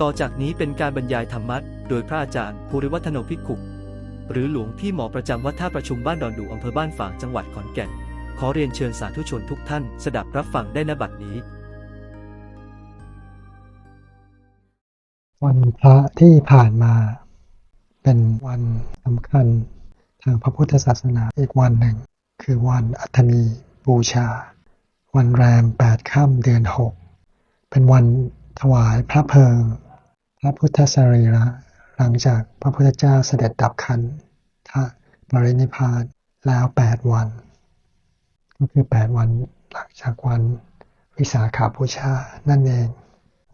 ต่อจากนี้เป็นการบรรยายธรรมะโดยพระอาจารย์ภูริวัฒโนภิกขุหรือหลวงพี่หมอประจำวัดท่าประชุมบ้านดอนดูอำเภอบ้านฝางจังหวัดขอนแก่น ขอเรียนเชิญสาธุชนทุกท่าน สดับรับฟังได้ณบัดนี้ วันพระที่ผ่านมา เป็นวันสำคัญทางพระพุทธศาสนาอีกวันหนึ่ง คือวันอัฐมีบูชา วันแรมแปดค่ำเดือนหกเป็นวันถวายพระเพลิง พระพุทธสรีระ หลังจากพระพุทธเจ้าเสด็จดับขันธปรินิพานแล้วแปดวัน ก็คือแปดวันหลังจากวันวิสาขาบูชา นั่นเอง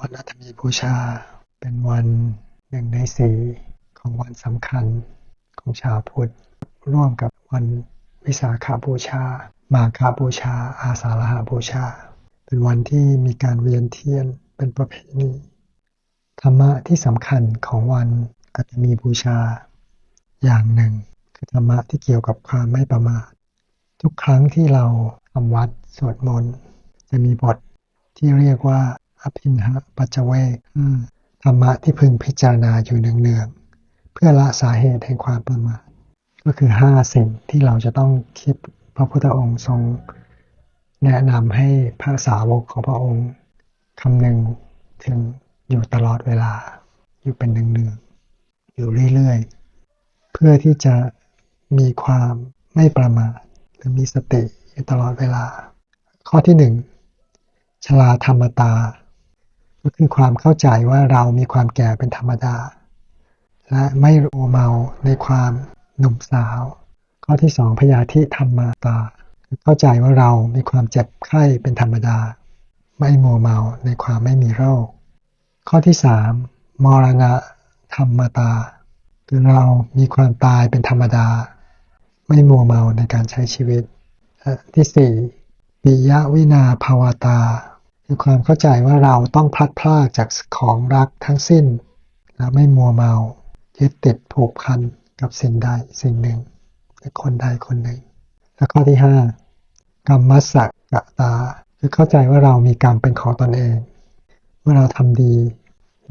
วันอัฐมีบูชา เป็นวันหนึ่งในสี่ของวันสำคัญของชาวพุทธ ร่วมกับวันวิสาขาบูชา มาคาบูชา อาสาฬหาบูชา เป็นวันที่มีการเวียนเทียนเป็นประเพณี ธรรมะที่สำคัญของวันอัตมีบูชา อย่างหนึ่ง คือธรรมะที่เกี่ยวกับความไม่ประมาท ทุกครั้งที่เราทำวัดสวดมนต์จะมีบทที่เรียกว่าอภินหปัจเวกธรรมะที่พึงพิจารณาอยู่เนืองๆเพื่อละสาเหตุแห่งความประมาทก็คือห้าสิ่งที่เราจะต้องคิดพระพุทธองค์ทรง แนะนำให้พระสาวกของพระองค์คำนึงถึง อยู่ตลอดเวลา อยู่เป็นเนืองๆอยู่เรื่อยๆ เพื่อที่จะมีความไม่ประมาทหรือมีสติอยู่ตลอดเวลา ข้อที่หนึ่งชลาธรรมตา ก็คือความเข้าใจว่าเรามีความแก่เป็นธรรมดา และไม่โอเมาในความหนุ่มสาว ข้อที่สองพยาธิธรรมตา เข้าใจว่าเรามีความเจ็บไข้เป็นธรรมดา ไม่โมเมาในความไม่มีโรค ข้อที่สามมรณะธรรมตา คือเรามีความตายเป็นธรรมดา ไม่มัวเมาในการใช้ชีวิต ที่สี่ปิยวินาภาวตา คือความเข้าใจว่าเราต้องพลัดพรากจากของรักทั้งสิ้น และไม่มัวเมายึดติดผูกพันกับสิ่งใดสิ่งหนึ่งหรือคนใดคนหนึ่ง และข้อที่ห้ากรรมสักกะตา คือเข้าใจว่าเรามีกรรมเป็นของตนเอง เมื่อเราทำดี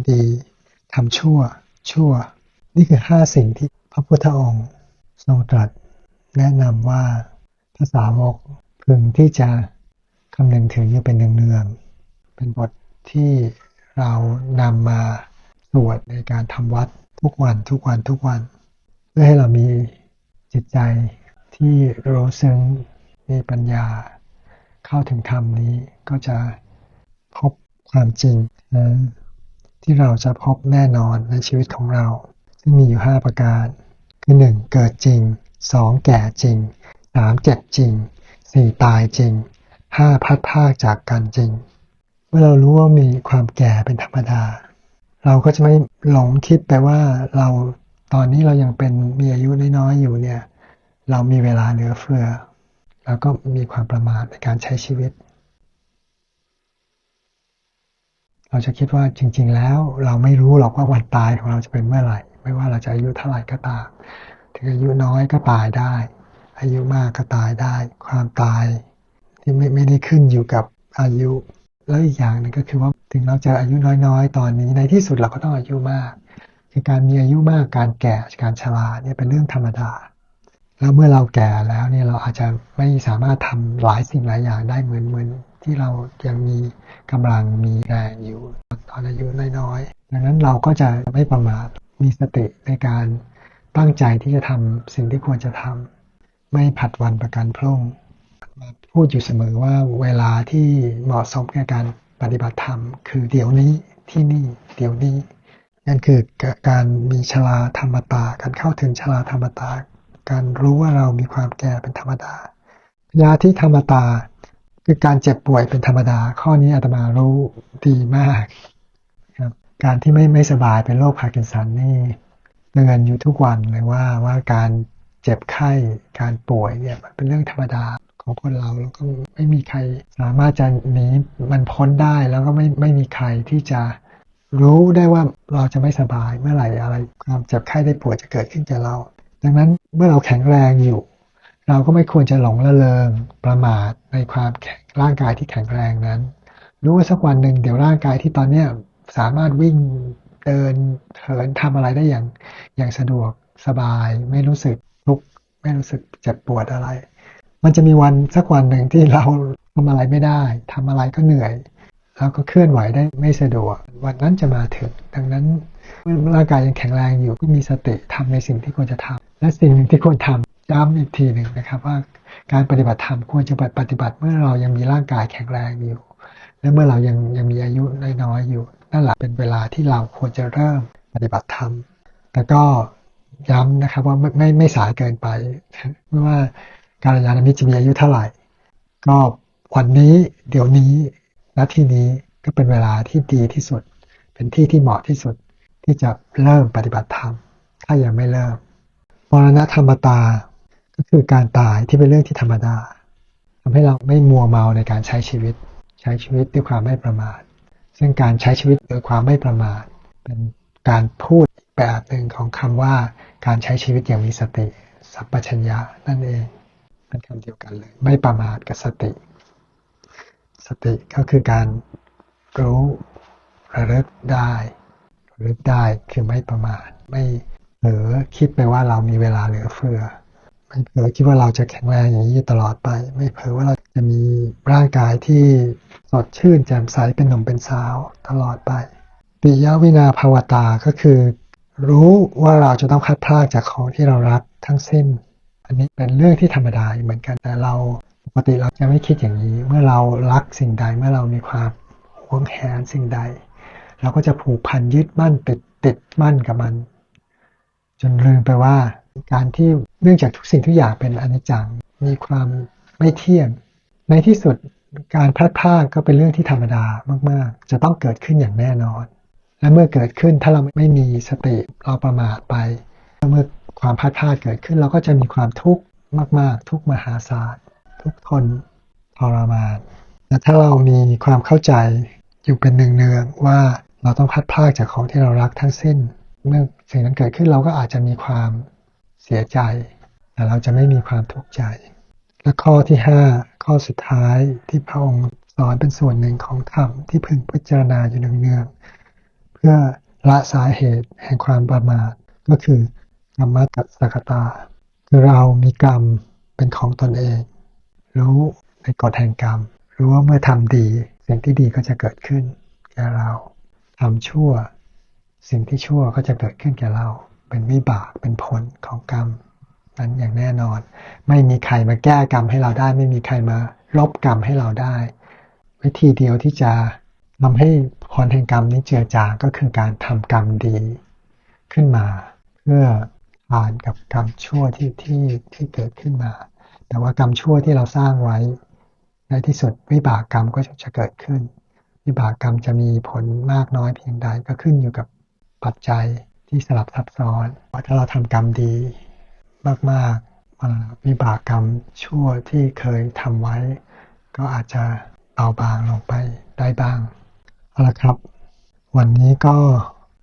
ดีทำชั่ว ชั่ว นี่คือห้าสิ่งที่พระพุทธองค์ทรงตรัส แนะนำว่าภาษาวกพึงที่จะคำนึงถึงอยู่เป็นเนืองๆเป็นบทที่เรานำมาสวดในการทำวัดทุกวันทุกวันทุกวัน เพื่อให้เรามีจิตใจที่รู้ซึ้งมีปัญญาเข้าถึงธรรมนี้ก็จะพบ ความจริงนะที่เราจะพบแน่นอนในชีวิตของเรา ซึ่งมีอยู่ 5 ประการ คือ 1. เกิดจริง 2. แก่จริง 3. เจ็บจริง 4. ตายจริง 5. พัดพากจากกันจริง เมื่อเรารู้ว่ามีความแก่เป็นธรรมดา เราก็จะไม่หลงคิดไปว่าเราตอนนี้เรายังเป็นมีอายุน้อยๆอยู่เนี่ยเรามีเวลาเหลือเฟือ แล้วก็มีความประมาทในการใช้ชีวิต เราจะคิดว่าจริง ๆ แล้วเราไม่รู้หรอกว่าวันตายของเราจะเป็นเมื่อไหร่ ไม่ว่าเราจะอายุเท่าไหร่ก็ตาม ถึงอายุน้อยก็ตายได้ อายุมากก็ตายได้ ความตายที่ไม่ไม่ได้ขึ้นอยู่กับอายุ แล้วอีกอย่างหนึงก็คือว่าถึงเราจะอายุน้อยๆ ตอนนี้ในที่สุดเราก็ต้องอายุมากคือการมีอายุมากการแก่การชราเนี่ยเป็นเรื่องธรรมดา แล้วเมื่อเราแก่แล้วเนี่ยเราอาจจะไม่สามารถทำหลายสิ่งหลายอย่างได้เหมือนเหมือน ที่เรายังมีกำลังมีแรงอยู่ตอนอายุน้อยๆดังนั้นเราก็จะไม่ประมาทมีสติในการตั้งใจที่จะทำสิ่งที่ควรจะทำไม่ผัดวันประกันพรุ่งพูดอยู่เสมอว่าเวลาที่เหมาะสมแก่การปฏิบัติธรรม คือเดี๋ยวนี้ที่นี่เดี๋ยวนี้นั่นคือการมีชลาธรรมตา การเข้าถึงชลาธรรมตา การรู้ว่าเรามีความแก่เป็นธรรมดายาที่ธรรมตา คือการเจ็บป่วยเป็นธรรมดา ข้อนี้อาตมารู้ดีมากครับการที่ไม่ไม่สบายเป็นโรคพาร์กินสันนี่เตือนอยู่ทุกวันเลยว่าว่าการเจ็บไข้การป่วยเนี่ยมันเป็นเรื่องธรรมดาของคนเราแล้วก็ไม่มีใครสามารถจะหนีมันพ้นได้แล้วก็ไม่ไม่มีใครที่จะรู้ได้ว่าเราจะไม่สบายเมื่อไหร่อะไรความเจ็บไข้ได้ป่วยจะเกิดขึ้นกับเรา ดังนั้นเมื่อเราแข็งแรงอยู่ เราก็ไม่ควรจะหลงละเลงประมาทในความแข็งร่างกายที่แข็งแรงนั้น รู้ว่าสักวันหนึ่งเดี๋ยวร่างกายที่ตอนเนี้ยสามารถวิ่งเดินเหินทำอะไรได้อย่างอย่างสะดวกสบาย ไม่รู้สึกทุกข์ไม่รู้สึกเจ็บปวดอะไร มันจะมีวันสักวันหนึ่งที่เราทำอะไรไม่ได้ทำอะไรก็เหนื่อยแล้วก็เคลื่อนไหวได้ไม่สะดวก วันนั้นจะมาถึง ดังนั้นเมื่อร่างกายยังแข็งแรงอยู่ก็มีสติทำในสิ่งที่ควรจะทำและสิ่งหนึ่งที่ควรทำ ย้ำอีกทีหนึ่งนะครับ ว่าการปฏิบัติธรรมควรจะปฏิบัติเมื่อเรายังมีร่างกายแข็งแรงอยู่ และเมื่อเรายังยังมีอายุน้อยๆอยู่นั่นแหละเป็นเวลาที่เราควรจะเริ่มปฏิบัติธรรมแต่ก็ย้ำนะครับว่าไม่ไม่ไม่สายเกินไปไม่ว่าการยานมิตรจะมีอายุเท่าไหร่ ก็วันนี้เดี๋ยวนี้ณที่นี้ก็เป็นเวลาที่ดีที่สุด เป็นที่ที่เหมาะที่สุดที่จะเริ่มปฏิบัติธรรม ถ้ายังไม่เริ่มมรณะธรรมตา ก็คือการตายที่เป็นเรื่องที่ธรรมดาทำให้เราไม่มัวเมาในการใช้ชีวิต ใช้ชีวิตด้วยความไม่ประมาท ซึ่งการใช้ชีวิตโดยความไม่ประมาท เป็นการพูดแบบหนึ่งของคำว่าการใช้ชีวิตอย่างมีสติสัพพัญญะนั่นเอง เป็นคำเดียวกันเลย ไม่ประมาทกับสติ สติก็คือการรู้ระลึกได้ระลึกได้คือไม่ประมาทไม่เผลอคิดไปว่าเรามีเวลาเหลือเฟือ ไม่เผลอคิดว่าเราจะแข็งแรงอย่างนี้ตลอดไป ไม่เผลอว่าเราจะมีร่างกายที่สดชื่นแจ่มใสเป็นหนุ่มเป็นสาวตลอดไปปิยวินาภาวตาก็คือ รู้ว่าเราจะต้องพัดพลากจากของที่เรารักทั้งสิ้น อันนี้เป็นเรื่องที่ธรรมดาเหมือนกันแต่เราปกติเราจะไม่คิดอย่างนี้ เมื่อเรารักสิ่งใดเมื่อเรามีความหวงแหนสิ่งใด เราก็จะผูกพันยึดมั่นติดติดมั่นกับมัน จนลืมไปว่า การที่เนื่องจากทุกสิ่งทุกอย่างเป็นอนิจจัง มีความไม่เที่ยง ในที่สุดการพลาดพลาดก็เป็นเรื่องที่ธรรมดามาก ๆ จะต้องเกิดขึ้นอย่างแน่นอน และเมื่อเกิดขึ้นถ้าเราไม่มีสติเราประมาทไปเมื่อความพลาดพลาดเกิดขึ้นเราก็จะมีความทุกข์มาก ๆ ทุกมหาศาลทุกทนทรมานแต่ถ้าเรามีความเข้าใจอยู่เป็นเนืองๆว่าเราต้องพัดพลากจากของที่เรารักทั้งสิ้น เมื่อสิ่งนั้นเกิดขึ้นเราก็อาจจะมีความ เสียใจ แต่เราจะไม่มีความทุกข์ใจ และข้อที่ 5 ข้อสุดท้ายที่พระองค์สอนเป็นส่วนหนึ่งของธรรมที่พึงพิจารณาอยู่เนืองๆเพื่อละสาเหตุแห่งความประมาทก็คือกรรมกัสกตา คือเรามีกรรมเป็นของตนเอง รู้ในกฎแห่งกรรม รู้ว่าเมื่อทำดี สิ่งที่ดีก็จะเกิดขึ้นแก่เราทำชั่ว สิ่งที่ชั่วก็จะเกิดขึ้นแก่เรา เป็นวิบากเป็นผลของกรรม นั้นอย่างแน่นอน ไม่มีใครมาแก้กรรมให้เราได้ ไม่มีใครมาลบกรรมให้เราได้ วิธีเดียวที่จะทำให้ผลแห่งกรรมนี้เจือจางก็คือการทำกรรมดีขึ้นมา เพื่อทานกับกรรมชั่วที่ที่ที่เกิดขึ้นมา แต่ว่ากรรมชั่วที่เราสร้างไว้ในที่สุดวิบากกรรมก็จะเกิดขึ้น วิบากกรรมจะมีผลมากน้อยเพียงใดก็ขึ้นอยู่กับปัจจัย ที่สลับซับซ้อนว่าถ้าเราทำกรรมดีมากๆวิบากกรรมชั่วที่เคยทำไว้ ก็อาจจะเบาบางลงไปได้บ้างเอาละครับ วันนี้ก็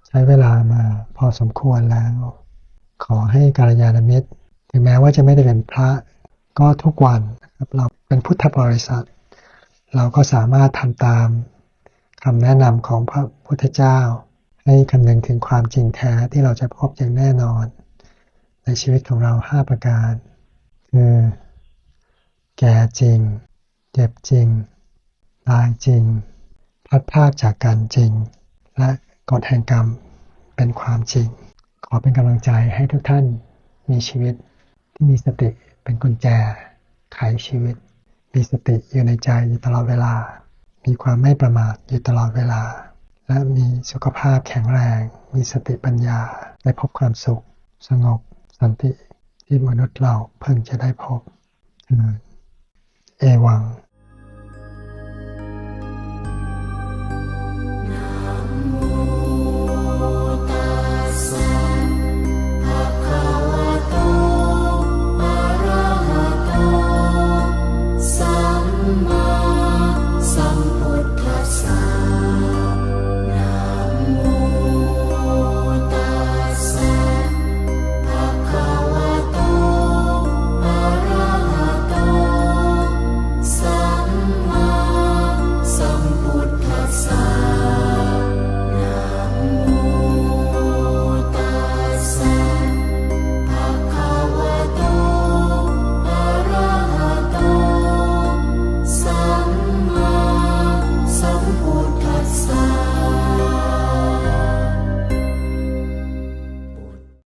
ใช้เวลามาพอสมควรแล้ว ขอให้กัลยาณมิตร ถึงแม้ว่าจะไม่ได้เป็นพระก็ทุกวันนะครับเราเป็นพุทธบริษัท เราก็สามารถทำตามคำแนะนำของพระพุทธเจ้า ให้คำนึงถึงความจริงแท้ที่เราจะพบอย่างแน่นอน ในชีวิตของเรา 5 ประการ คือ แก่จริง เจ็บจริง ตายจริงพลัดพรากจากกันจริง และกฎแห่งกรรมเป็นความจริง ขอเป็นกำลังใจให้ทุกท่านมีชีวิตที่มีสติเป็นกุญแจไขชีวิต มีสติอยู่ในใจอยู่ตลอดเวลา มีความไม่ประมาทอยู่ตลอดเวลา และมีสุขภาพแข็งแรง มีสติปัญญา ได้พบความสุข สงบ สันติ ที่มนุษย์เราเพิ่งจะได้พบ เอวัง